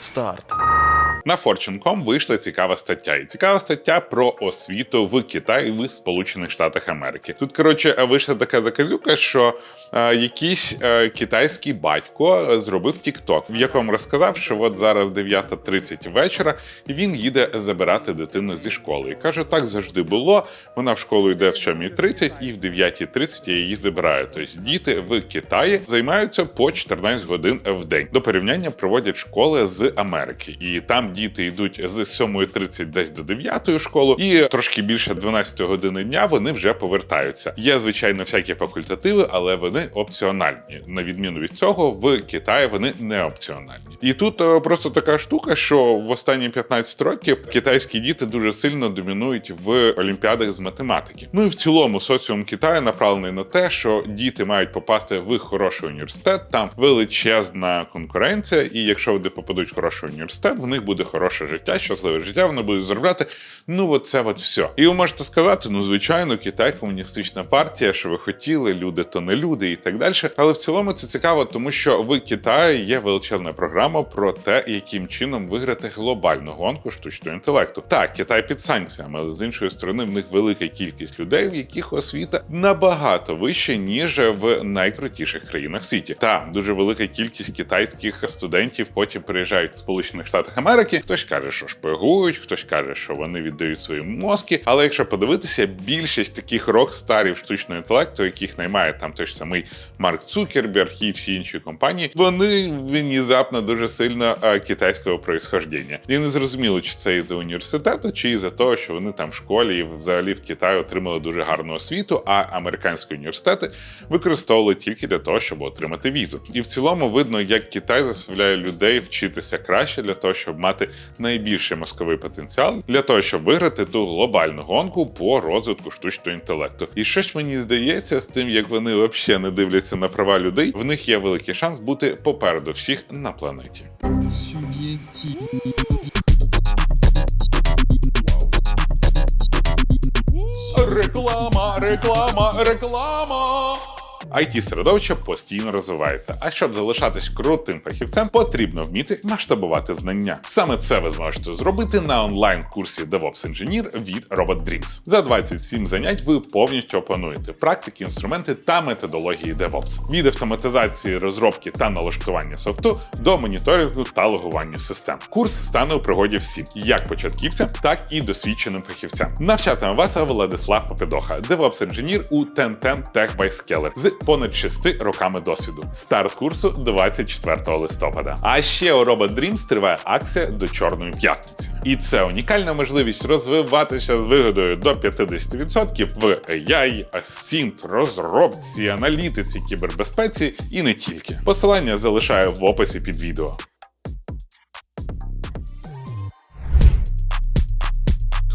Старт. На Fortune.com вийшла цікава стаття. І цікава стаття про освіту в Китаї в Сполучених Штатах Америки. Тут коротше вийшла така заказюка, що е, якийсь е, китайський батько е, зробив TikTok, в якому розказав, що от зараз 9.30 вечора, і він їде забирати дитину зі школи. І каже, так завжди було. Вона в школу йде в 7.30 і в 9.30 я її забираю. Тобто діти в Китаї займаються по 14 годин в день. До порівняння проводять школи з Америки, і там діти йдуть з 7.30 десь до 9 школу, і трошки більше 12 години дня вони вже повертаються. Є звичайно всякі факультативи, але вони опціональні. На відміну від цього, в Китаї вони не опціональні. І тут е, просто така штука, що в останні 15 років китайські діти дуже сильно домінують в олімпіадах з математики. Ну і в цілому соціум Китаю направлений на те, що діти мають попасти в хороший університет. Там величезна конкуренція, і якщо вони попадуть в хороший університет, в них буде хороше життя, щасливе життя, вони будуть заробляти. Ну, от це от все. І ви можете сказати: ну, звичайно, Китай комуністична партія, що ви хотіли, люди то не люди і так далі. Але в цілому це цікаво, тому що в Китаї є величезна програма про те, яким чином виграти глобальну гонку штучного інтелекту. Так, Китай під санкціями, але з іншої сторони, в них велика кількість людей, в яких освіта набагато вища, ніж в найкрутіших країнах світі. Та дуже велика кількість китайських студентів потім приїжджають в Сполучених Штатах Америки. Хтось каже, що шпигують, хтось каже, що вони віддають свої мозки. Але якщо подивитися, більшість таких рок-старів штучного інтелекту, яких наймає там той ж самий Марк Цукерберг і всі інші компанії, вони внезапно дуже сильно е, китайського происхождення. І не зрозуміло, чи це із-за університету, чи із-за того, що вони там в школі і взагалі в Китаї отримали дуже гарну освіту, а американські університети використовували тільки для того, щоб отримати візу. І в цілому видно, як Китай заставляє людей вчитися краще для того, щоб мати найбільший мозковий потенціал, для того, щоб виграти ту глобальну гонку по розвитку штучного інтелекту. І щось мені здається, з тим, як вони взагалі не дивляться на права людей, в них є великий шанс бути попереду всіх на планеті. Реклама, реклама, реклама. It середовище постійно розвивається. А щоб залишатись крутим фахівцем, потрібно вміти масштабувати знання. Саме це ви зможете зробити на онлайн-курсі DevOps Engineer від Robot Dreams. За 27 занять ви повністю опануєте практики, інструменти та методології DevOps. від автоматизації розробки та налаштування софту до моніторингу та логування систем. Курс стане у пригоді всім, як початківцям, так і досвідченим фахівцям. Навчатиме вас Владислав Попедоха, DevOps Engineer у Tentem Tech by Scaler з понад 6 роками досвіду. Старт курсу 24 листопада. А ще у Robot Dreams триває акція до Чорної п'ятниці. І це унікальна можливість розвиватися з вигодою до 50% в AI, Async, розробці, аналітиці, кібербезпеці і не тільки. Посилання залишаю в описі під відео.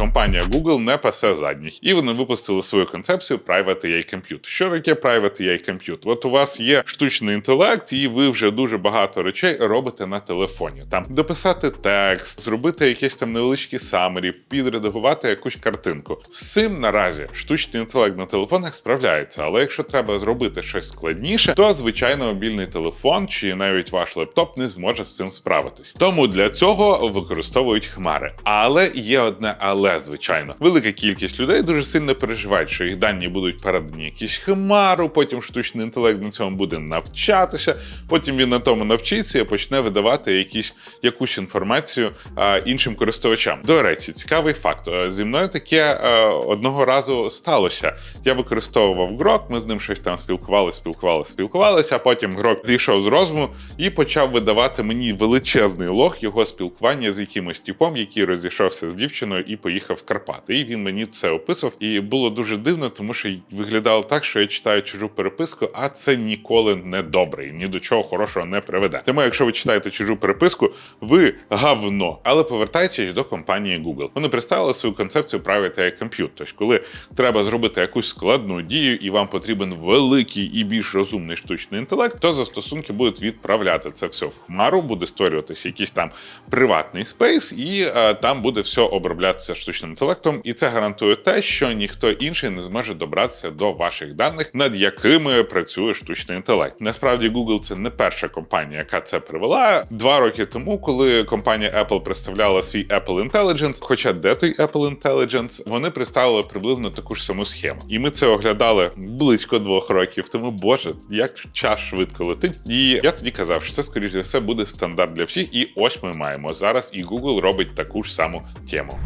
Компанія Google не пасе задніх, і вони випустили свою концепцію Private AI Compute. Що таке Private AI Compute? От у вас є штучний інтелект, і ви вже дуже багато речей робите на телефоні. Там дописати текст, зробити якесь там невеличкі самері, підредагувати якусь картинку. З цим наразі штучний інтелект на телефонах справляється, але якщо треба зробити щось складніше, то звичайно мобільний телефон чи навіть ваш лептоп не зможе з цим справитись. Тому для цього використовують хмари. Але є одне але, звичайно, велика кількість людей дуже сильно переживають, що їх дані будуть передані якісь хмару, потім штучний інтелект на цьому буде навчатися, потім він на тому навчиться і почне видавати якісь якусь інформацію а, іншим користувачам. До речі, цікавий факт. Е, Зі мною таке е, одного разу сталося. Я використовував грок, ми з ним щось там спілкувалися, спілкувалися, спілкувалися, а потім грок зійшов з розуму і почав видавати мені величезний лог його спілкування з якимось типом, який розійшовся з дівчиною і поїхав в Карпати. І він мені це описував. І було дуже дивно, тому що виглядало так, що я читаю чужу переписку, а це ніколи не добре і ні до чого хорошого не приведе. Тому, якщо ви читаєте чужу переписку, ви гавно. Але повертаючись до компанії Google, вони представили свою концепцію Private AI Compute. Тобто, коли треба зробити якусь складну дію, і вам потрібен великий і більш розумний штучний інтелект, то застосунки будуть відправляти це все в хмару, буде створюватися якийсь там приватний спейс, і е, там буде все оброблятися штучним інтелектом, і це гарантує те, що ніхто інший не зможе добратися до ваших даних, над якими працює штучний інтелект. Насправді, Google це не перша компанія, яка це привела. Два роки тому, коли компанія Apple представляла свій Apple Intelligence, хоча де той Apple Intelligence, вони представили приблизно таку ж саму схему. І ми це оглядали близько двох років. Тому боже, як час швидко летить. І я тоді казав, що це скоріш за все буде стандарт для всіх. І ось ми маємо зараз. І Google робить таку ж саму тему.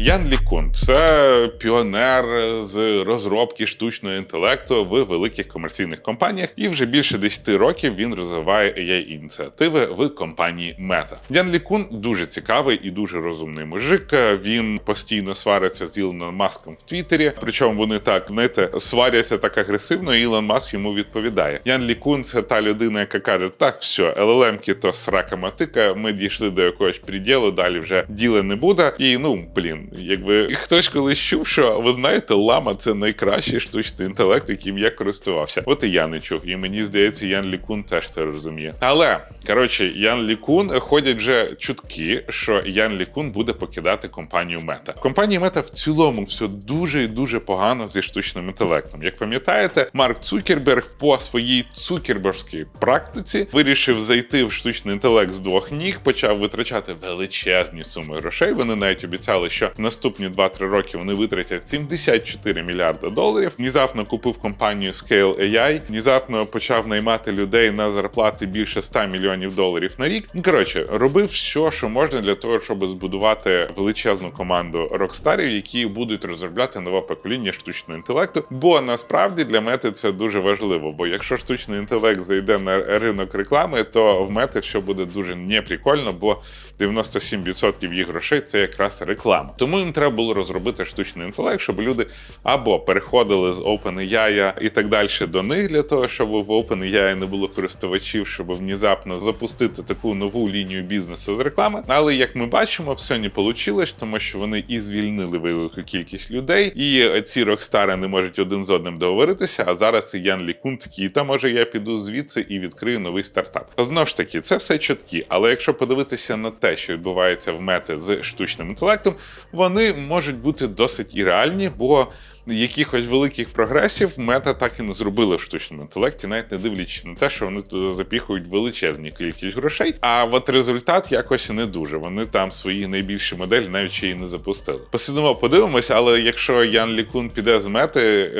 Ян Лікун це піонер з розробки штучного інтелекту в великих комерційних компаніях, і вже більше 10 років він розвиває ai ініціативи в компанії Meta. Ян Лікун дуже цікавий і дуже розумний мужик. Він постійно свариться з Ілоном Маском в Твіттері. Причому вони так знаєте, сваряться так агресивно. і Ілон Маск йому відповідає. Ян Лікун це та людина, яка каже: так, все, ЛЛМ-ки то срака матика. Ми дійшли до якогось приділу, далі вже діла не буде. І ну блін. Якби хтось колись чув, що ви знаєте, лама це найкращий штучний інтелект, яким я користувався. От і я не чув. І мені здається, Ян Лікун теж це розуміє. Але коротше, Ян Лікун ходять вже чутки, що Ян Лікун буде покидати компанію Мета. Компанії Мета в цілому все дуже і дуже погано зі штучним інтелектом. Як пам'ятаєте, Марк Цукерберг по своїй цукерберській практиці вирішив зайти в штучний інтелект з двох ніг, почав витрачати величезні суми грошей. Вони навіть обіцяли, що наступні 2-3 роки вони витратять 74 мільярди доларів. Внезапно купив компанію Scale AI, внезапно почав наймати людей на зарплати більше 100 мільйонів доларів на рік. Ну, Коротше, робив все, що можна для того, щоб збудувати величезну команду рокстарів, які будуть розробляти нове покоління штучного інтелекту. Бо насправді для мети це дуже важливо. Бо якщо штучний інтелект зайде на ринок реклами, то в мети все буде дуже неприкольно, бо 97% їх грошей це якраз реклама. Тому їм треба було розробити штучний інтелект, щоб люди або переходили з OpenAI і так далі до них для того, щоб в OpenAI не було користувачів, щоб внезапно запустити таку нову лінію бізнесу з реклами. Але як ми бачимо, все не вийшло, тому що вони і звільнили велику кількість людей, і ці рокстари не можуть один з одним договоритися. А зараз і Ян Лікун такий, та може я піду звідси і відкрию новий стартап. Знову ж таки, це все чутки. Але якщо подивитися на те, що відбувається в мети з штучним інтелектом, вони можуть бути досить і реальні, бо якихось великих прогресів мета так і не зробили в штучному інтелекті, навіть не дивлячись на те, що вони туди запіхують величезні кількість грошей. А от результат якось не дуже. Вони там свої найбільші моделі навіть ще й не запустили. Посидимо, подивимося, але якщо Ян Лікун піде з мети,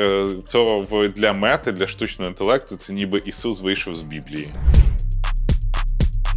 то для мети, для штучного інтелекту, це ніби Ісус вийшов з Біблії.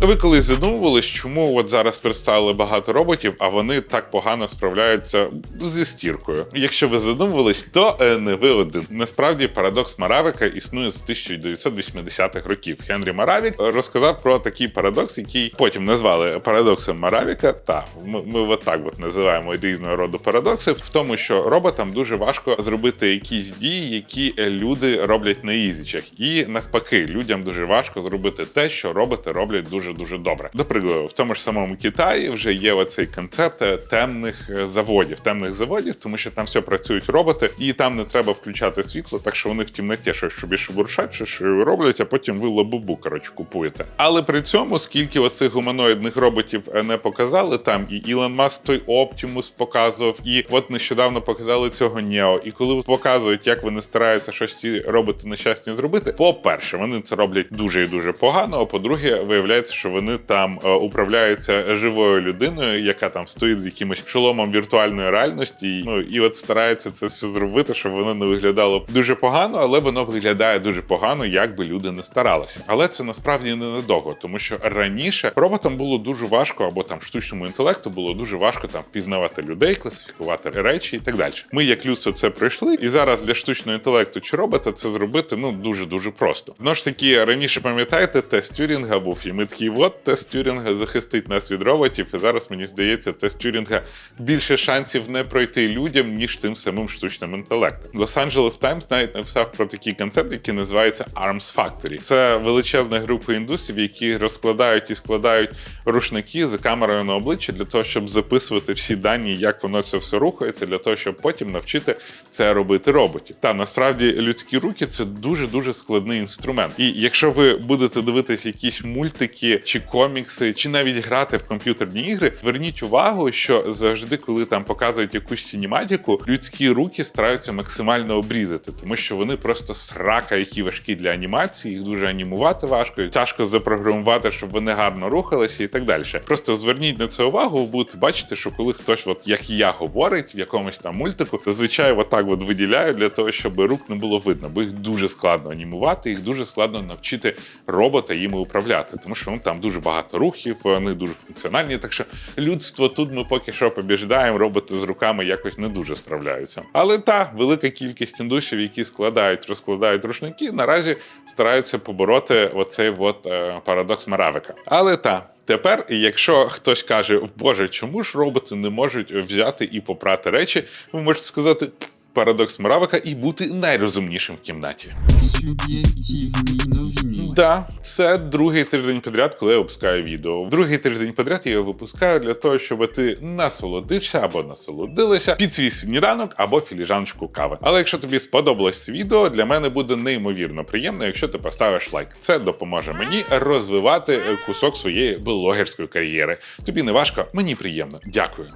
Ви колись задумувались, чому от зараз представили багато роботів, а вони так погано справляються зі стіркою? Якщо ви задумувались, то е, не ви один. Насправді парадокс Маравика існує з 1980-х років. Генрі Маравік розказав про такий парадокс, який потім назвали парадоксом Маравіка. Та ми, ми от так от називаємо різного роду парадокси, в тому, що роботам дуже важко зробити якісь дії, які люди роблять на ізічах, і навпаки, людям дуже важко зробити те, що роботи роблять дуже дуже добре. До прикладу, в тому ж самому Китаї вже є оцей концепт е, темних е, заводів, темних заводів, тому що там все працюють роботи, і там не треба включати світло, так що вони в тімнаті щось собі шебуршать, що, що роблять, а потім ви лабубу коротше купуєте. Але при цьому, скільки оцих гуманоїдних роботів е, не показали, там і Ілон Маск той Оптимус показував, і от нещодавно показали цього Нео. І коли показують, як вони стараються щось ці роботи нещасні зробити, по-перше, вони це роблять дуже і дуже погано. А по-друге, виявляється, що вони там е, управляються живою людиною, яка там стоїть з якимось шоломом віртуальної реальності. Ну і от стараються це все зробити, щоб воно не виглядало дуже погано, але воно виглядає дуже погано, як би люди не старалися. Але це насправді не надовго, тому що раніше роботам було дуже важко, або там штучному інтелекту було дуже важко там впізнавати людей, класифікувати речі і так далі. Ми, як людство, це пройшли, і зараз для штучного інтелекту чи робота це зробити ну дуже дуже просто. Ну ж таки раніше пам'ятаєте, тест Тюрінга був, і ми такі от тест Тюрінга захистить нас від роботів. І зараз мені здається, тест Тюрінга більше шансів не пройти людям, ніж тим самим штучним інтелектом. Los-Angeles Times навіть написав про такий концепт, який називається Arms Factory. Це величезна група індусів, які розкладають і складають рушники за камерою на обличчі для того, щоб записувати всі дані, як воно це все рухається, для того, щоб потім навчити це робити роботів. Та насправді людські руки це дуже дуже складний інструмент. І якщо ви будете дивитись якісь мультики чи комікси, чи навіть грати в комп'ютерні ігри. Зверніть увагу, що завжди, коли там показують якусь синематику, людські руки стараються максимально обрізати, тому що вони просто срака, які важкі для анімації, їх дуже анімувати важко, тяжко запрограмувати, щоб вони гарно рухалися і так далі. Просто зверніть на це увагу, ви будете бачити, що коли хтось, от як я говорить в якомусь там мультику, зазвичай отак от виділяю для того, щоб рук не було видно, бо їх дуже складно анімувати, їх дуже складно навчити робота їми управляти, тому що ну, там дуже багато рухів, вони дуже функціональні. Так що людство тут ми поки що побіждаємо, роботи з руками якось не дуже справляються. Але та велика кількість індусів, які складають, розкладають рушники, наразі стараються побороти оцей от е, парадокс Маравика. Але та. Тепер, якщо хтось каже, Боже, чому ж роботи не можуть взяти і попрати речі, ви можете сказати парадокс Маравика і бути найрозумнішим в кімнаті. Суб'єктивні новини. Да, це другий тиждень підряд, коли я випускаю відео. Другий тиждень підряд я його випускаю для того, щоб ти насолодився або насолодилася під свій сніданок або філіжаночку кави. Але якщо тобі сподобалось відео, для мене буде неймовірно приємно, якщо ти поставиш лайк. Це допоможе мені розвивати кусок своєї блогерської кар'єри. Тобі не важко, мені приємно. Дякую.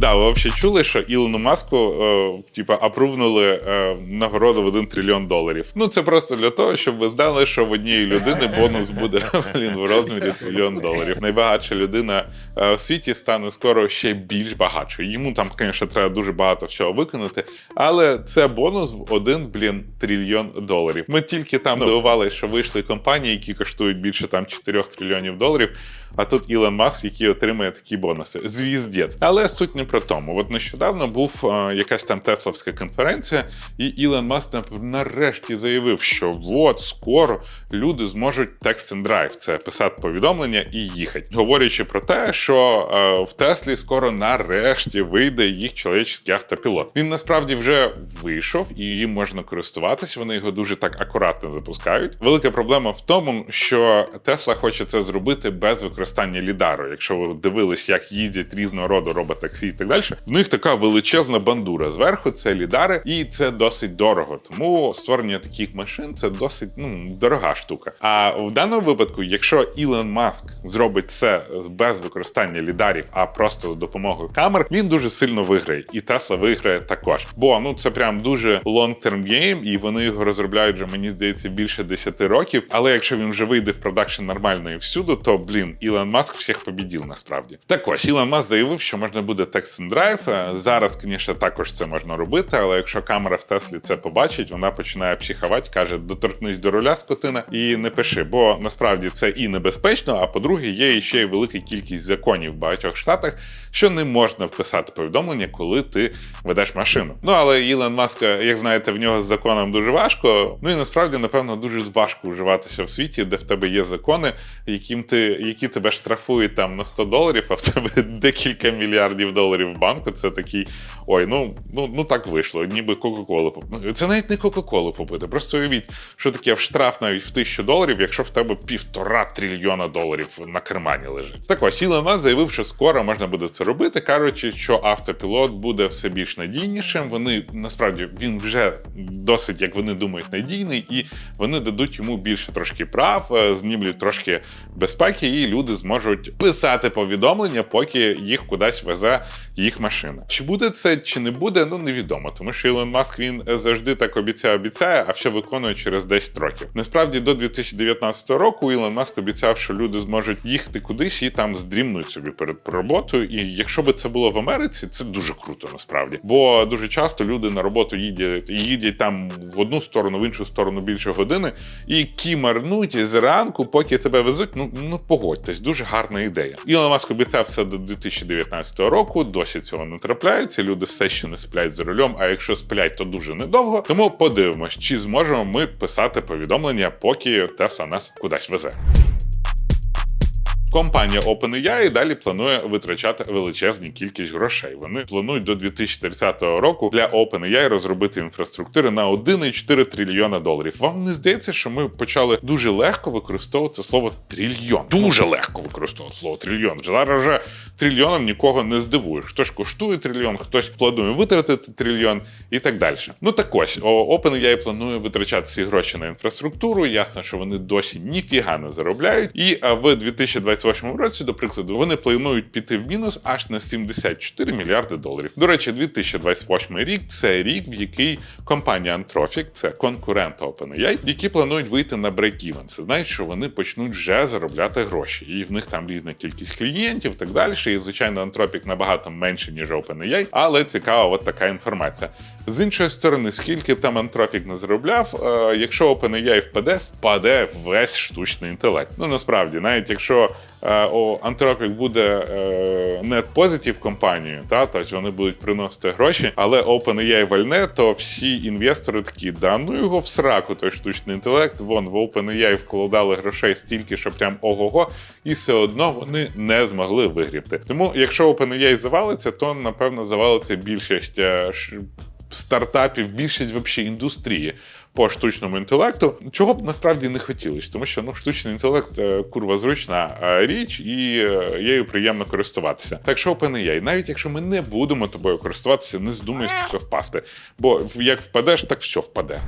Да, ви взагалі чули, що Ілону Маску е, типа апрувнули е, нагороду в 1 трильйон доларів. Ну це просто для того, щоб ви знали, що в однієї людини бонус буде блін, в розмірі трильйон доларів. Найбагатша людина е, в світі стане скоро ще більш багатшою. Йому там, звісно, треба дуже багато всього виконати, але це бонус в 1, блін, трильйон доларів. Ми тільки там дивувалися, що вийшли компанії, які коштують більше там 4 трильйонів доларів. А тут Ілон Маск, який отримує такі бонуси. Звіздець. Але суть не про тому. От нещодавно був е, якась там тесловська конференція, і Ілон Маск нарешті заявив, що от скоро люди зможуть текст and drive, це писати повідомлення і їхати. Говорячи про те, що е, в Теслі скоро нарешті вийде їх чоловічний автопілот. Він насправді вже вийшов і їм можна користуватись. Вони його дуже так акуратно запускають. Велика проблема в тому, що Тесла хоче це зробити без використання лідару. Якщо ви дивились, як їздять різного роду роботаксі і так далі, в них така величезна бандура зверху. Це лідари, і це досить дорого. Тому створення таких машин це досить ну дорога штука. А в даному випадку, якщо Ілон Маск зробить це без використання лідарів, а просто з допомогою камер, він дуже сильно виграє, і Тесла виграє також. Бо ну це прям дуже long-term game, і вони його розробляють вже, мені здається, більше 10 років. Але якщо він вже вийде в продакшн нормально і всюди, то блін, Ілон Маск всіх побідів насправді. Також Ілон Маск заявив, що можна буде Drive. Е, Зараз, звісно, також це можна робити, але якщо камера в Теслі це побачить, вона починає психувати, каже: доторкнись до руля скотина і не пиши. Бо насправді це і небезпечно. А по-друге, є ще й велика кількість законів в багатьох штатах, що не можна вписати повідомлення, коли ти ведеш машину. Ну але Ілон Маск, як знаєте, в нього з законом дуже важко. Ну і насправді, напевно, дуже важко вживатися в світі, де в тебе є закони, яким ти, які тебе штрафують там на 100 доларів, а в тебе декілька мільярдів доларів в банку. Це такий ой, ну ну ну так вийшло, ніби Кока-Колу. поп- Ну, Це навіть не Кока-Колу попити. Просто уявіть, що таке в штраф навіть в тисячу доларів, якщо в тебе півтора трильйона доларів на кармані лежить. Так ось Ілон Маск заявив, що скоро можна буде це робити, кажучи, що автопілот буде все більш надійнішим. Вони насправді він вже досить, як вони думають, надійний, і вони дадуть йому більше трошки прав, е, знімлють трошки безпеки, і люди зможуть писати повідомлення, поки їх кудись везе їх машина. Чи буде це, чи не буде, ну невідомо, тому що Ілон Маск він завжди так обіцяє, обіцяє, а все виконує через 10 років. Насправді до 2019 року Ілон Маск обіцяв, що люди зможуть їхати кудись і там здрімнуть собі перед роботою. І якщо би це було в Америці, це дуже круто насправді. Бо дуже часто люди на роботу їдять, їдять там в одну сторону, в іншу сторону більше години, і кімарнуть зранку, поки тебе везуть. Ну ну погодьтесь, дуже гарна ідея. Ілон Маск обіцяв все до 2019 року. Досі цього не трапляється. Люди все ще не сплять за рулем. А якщо сплять, то дуже недовго. Тому подивимось, чи зможемо ми писати повідомлення, поки Тесла нас кудись везе. Компанія OpenAI далі планує витрачати величезну кількість грошей. Вони планують до 2030 року для OpenAI розробити інфраструктури на 1,4 трильйона доларів. Вам не здається, що ми почали дуже легко використовувати слово трильйон? Дуже легко використовувати слово трильйон. Зараз вже трильйоном нікого не здивуєш. Хтось коштує трильйон, хтось планує витратити трильйон і так далі. Ну так ось, OpenAI планує витрачати ці гроші на інфраструктуру. Ясно, що вони досі ніфіга не заробляють. І в 2028 році, до прикладу, вони планують піти в мінус аж на 74 мільярди доларів. До речі, 2028 рік це рік, в який компанія Anthropic, це конкурент OpenAI, які планують вийти на break-even. Це значить, що вони почнуть вже заробляти гроші, і в них там різна кількість клієнтів, так далі. І звичайно, Anthropic набагато менше ніж OpenAI, але цікава от така інформація. З іншої сторони, скільки б там Anthropic не заробляв, е, якщо OpenAI впаде, впаде весь штучний інтелект. Ну насправді, навіть якщо е, о, Anthropic буде е, net positive компанією, та тобто вони будуть приносити гроші, але OpenAI вальне, то всі інвестори такі, да ну його в сраку, той штучний інтелект. Вон в OpenAI вкладали грошей стільки, що прям ого-го, і все одно вони не змогли вигрібти. Тому, якщо OpenAI завалиться, то напевно завалиться більшість е, стартапів, більшість взагалі індустрії по штучному інтелекту, чого б насправді не хотілося, тому що ну штучний інтелект е, курва зручна е, річ, і е, приємно користуватися. Так що OpenAI, навіть якщо ми не будемо тобою користуватися, не здумай що впасти. Бо як впадеш, так що впаде.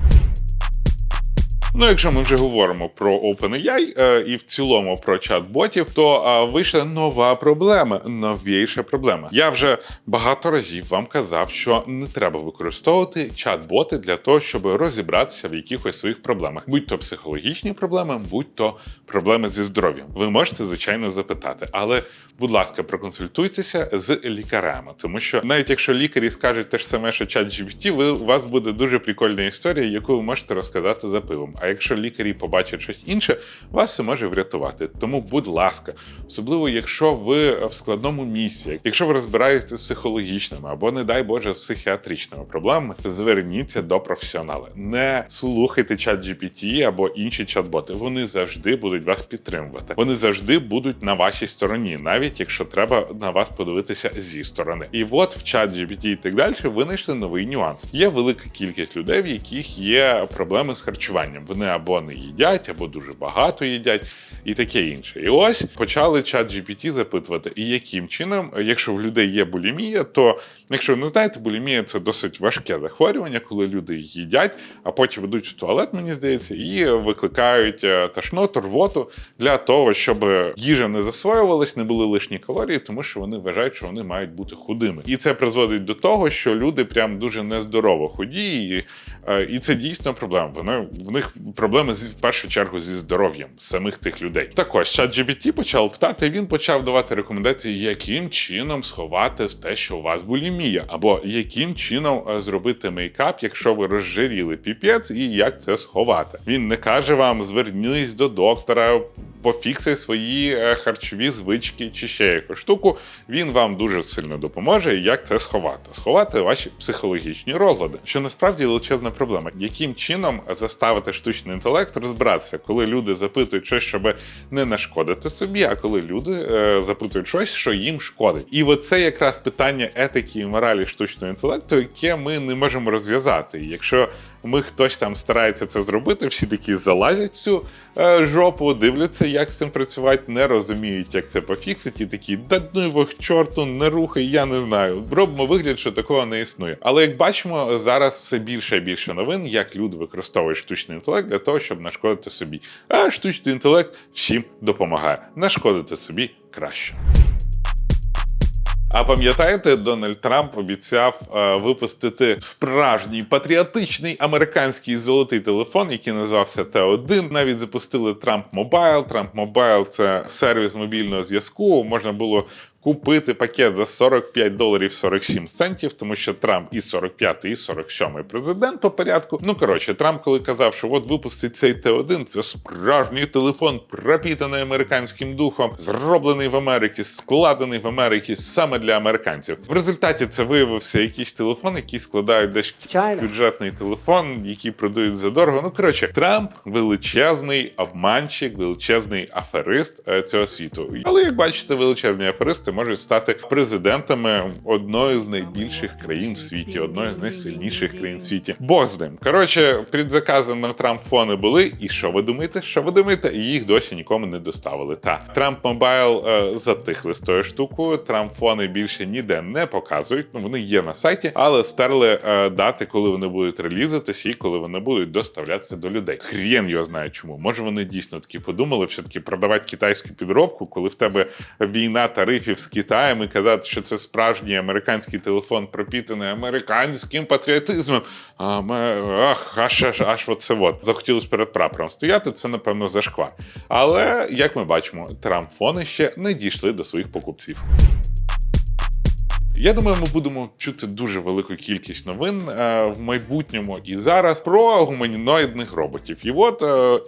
Ну, якщо ми вже говоримо про OpenAI е, і в цілому про чат-ботів, то е, вийшла нова проблема, новіша проблема. Я вже багато разів вам казав, що не треба використовувати чат-боти для того, щоб розібратися в якихось своїх проблемах, будь то психологічні проблеми, будь то проблеми зі здоров'ям. Ви можете звичайно запитати, але будь ласка, проконсультуйтеся з лікарями, тому що навіть якщо лікарі скажуть те ж саме, що чат GPT, ви у вас буде дуже прикольна історія, яку ви можете розказати за пивом. Якщо лікарі побачать щось інше, вас це може врятувати. Тому, будь ласка, особливо якщо ви в складному місці, якщо ви розбираєтеся з психологічними або, не дай Боже, з психіатричними проблемами, зверніться до професіонала. Не слухайте чат GPT або інші чат-боти. Вони завжди будуть вас підтримувати. Вони завжди будуть на вашій стороні, навіть якщо треба на вас подивитися зі сторони. І от в чат GPT і так далі винайшли новий нюанс. Є велика кількість людей, в яких є проблеми з харчуванням. Вони або не їдять, або дуже багато їдять, і таке інше. І ось почали чат GPT запитувати, і яким чином, якщо в людей є булімія, то якщо ви не знаєте, булімія це досить важке захворювання, коли люди їдять, а потім ведуть в туалет, мені здається, і викликають е, тошноту, рвоту для того, щоб їжа не засвоювалась, не були лишні калорії, тому що вони вважають, що вони мають бути худими. І це призводить до того, що люди прям дуже нездорово худі, і, е, і це дійсно проблема. Вони в них проблеми в першу чергу зі здоров'ям самих тих людей. Так ось чат GPT почав питати. Він почав давати рекомендації, яким чином сховати те, що у вас булімія, або яким чином е, зробити мейкап, якщо ви розжиріли піпець, і як це сховати. Він не каже вам: звернись до доктора. Пофіксай свої е, харчові звички чи ще якусь штуку, він вам дуже сильно допоможе, як це сховати. Сховати ваші психологічні розлади, що насправді величезна проблема. Яким чином заставити штучний інтелект розбратися, коли люди запитують щось, щоб не нашкодити собі, а коли люди е, запитують щось, що їм шкодить. І оце якраз питання етики і моралі штучного інтелекту, яке ми не можемо розв'язати. Якщо ми хтось там старається це зробити, всі такі залазять цю е, жопу, дивляться, як з цим працювати, не розуміють, як це пофіксити, і такі, да ну його к чорту, не рухай, я не знаю. Робимо вигляд, що такого не існує. Але як бачимо, зараз все більше і більше новин, як люди використовують штучний інтелект для того, щоб нашкодити собі. А штучний інтелект всім допомагає нашкодити собі краще. А пам'ятаєте, Дональд Трамп обіцяв е, випустити справжній патріотичний американський золотий телефон, який називався Т1. Навіть запустили Трамп Мобайл. Трамп Мобайл це сервіс мобільного зв'язку. Можна було купити пакет за 45 доларів 47 центів, тому що Трамп і 45, і 47 президент по порядку. Ну коротше, Трамп, коли казав, що от випустить цей Т1, це справжній телефон, пропітаний американським духом, зроблений в Америці, складений в Америці саме для американців. В результаті це виявився якийсь телефон, який складають десь China. бюджетний телефон, який продають задорого. Ну коротше, Трамп величезний обманщик, величезний аферист е, цього світу. Але як бачите, величезні аферисти можуть стати президентами одної з найбільших країн в світі, одної з найсильніших країн в світі. Бог з ним. Коротше, предзакази на Трамп фони були. І що ви думаєте? Що ви думаєте? Їх досі нікому не доставили. Та Трамп Мобайл е, затихли з тою штукою. Трамп фони більше ніде не показують. Ну вони є на сайті, але стерли е, дати, коли вони будуть релізатися і коли вони будуть доставлятися до людей. Хрен його знає чому. Може вони дійсно таки подумали, все таки продавати китайську підробку, коли в тебе війна тарифів з Китаєм і казати, що це справжній американський телефон пропітаний американським патріотизмом. А ми ах, аж аж аж оце от захотілося перед прапором стояти. Це напевно зашквар. Але як ми бачимо, трамфони ще не дійшли до своїх покупців. Я думаю, ми будемо чути дуже велику кількість новин е, в майбутньому і зараз про гуманоїдних роботів. І от е,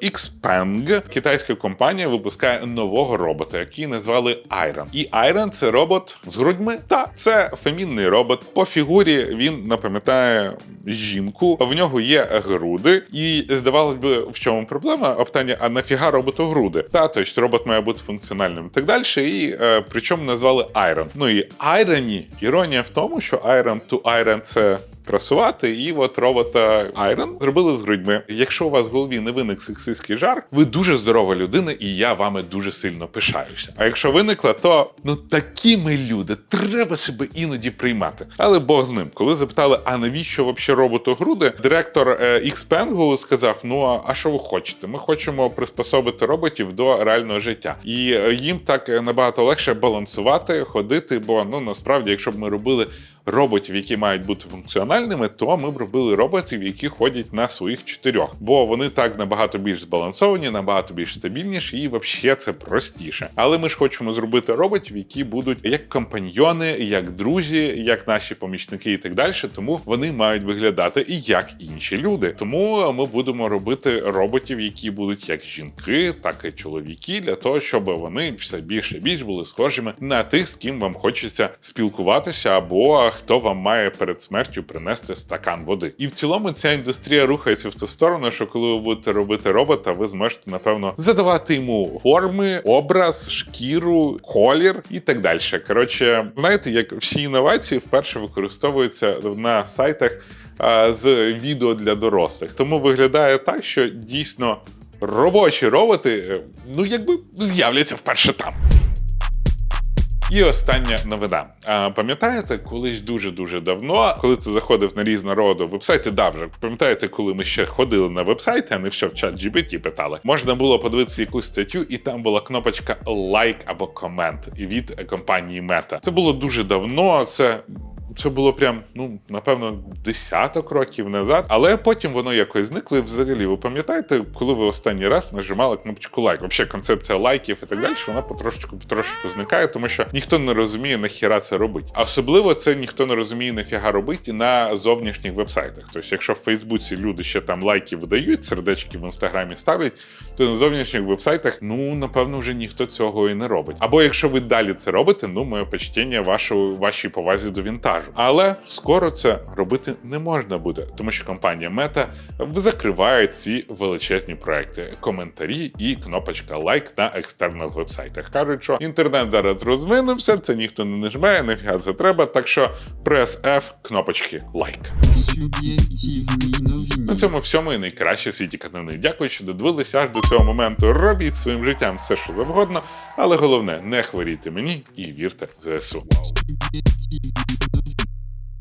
Xpeng, китайська компанія, випускає нового робота, який назвали Iron. І Iron – це робот з грудьми. Та це фемінний робот. По фігурі він напам'ятає жінку. В нього є груди, і здавалось би, в чому проблема? А питання, а нафіга роботу груди? Та тобто робот має бути функціональним і так далі. І е, причому назвали Iron. Ну і Iron, іронія в тому, що Iron to Iron – це прасувати, і от робота Iron зробили з грудьми. Якщо у вас в голові не виник сексистський жарт, ви дуже здорова людина, і я вами дуже сильно пишаюся. А якщо виникла, то ну такі ми люди, треба себе іноді приймати. Але Бог з ним, коли запитали, а навіщо вообще роботу груди, директор е, Xpeng сказав: Ну а- а що ви хочете? Ми хочемо приспособити роботів до реального життя, і е, їм так е, набагато легше балансувати, ходити. Бо ну насправді, якщо б ми робили роботів, які мають бути функціональними, то ми б робили роботів, які ходять на своїх чотирьох, бо вони так набагато більш збалансовані, набагато більш стабільніші, і взагалі це простіше. Але ми ж хочемо зробити роботів, які будуть як компаньйони, як друзі, як наші помічники і так далі. Тому вони мають виглядати і як інші люди. Тому ми будемо робити роботів, які будуть як жінки, так і чоловіки, для того, щоб вони все більше і більш були схожими на тих, з ким вам хочеться спілкуватися, або хто вам має перед смертю принести стакан води. І в цілому ця індустрія рухається в ту сторону, що коли ви будете робити робота, ви зможете напевно задавати йому форми, образ, шкіру, колір і так далі. Коротше, знаєте, як всі інновації вперше використовуються на сайтах з відео для дорослих. Тому виглядає так, що дійсно робочі роботи, е, ну якби з'являться вперше там. І остання новина. А, пам'ятаєте, колись дуже дуже давно, коли ти заходив на різного вебсайти, да, вже пам'ятаєте, коли ми ще ходили на вебсайти, а не все в чат GPT питали. Можна було подивитися якусь статтю, і там була кнопочка лайк або комент від компанії Мета. Це було дуже давно. Це це було прям, ну напевно, десяток років назад, але потім воно якось зникло. І взагалі, ви пам'ятаєте, коли ви останній раз нажимали кнопочку лайк? Взагалі, концепція лайків і так далі, вона потрошечку потрошечку зникає, тому що ніхто не розуміє, нахіра це робить. А особливо це ніхто не розуміє, нафіга робити на зовнішніх вебсайтах. Тобто, якщо в Фейсбуці люди ще там лайки видають, сердечки в інстаграмі ставлять, то на зовнішніх вебсайтах, ну напевно, вже ніхто цього і не робить. Або якщо ви далі це робите, ну моє почтення вашу вашій повазі до вінтажу. Але скоро це робити не можна буде, тому що компанія Meta закриває ці величезні проекти, коментарі і кнопочка лайк на екстернних вебсайтах. Кажуть, що інтернет зараз розвинувся, це ніхто не нажимає, нафіга це треба. Так що прес F кнопочки лайк. На цьому всьому і найкраще світі канони. Дякую, що додивилися аж до цього моменту. Робіть своїм життям все, що завгодно, але головне, не хворійте мені і вірте в ЗСУ.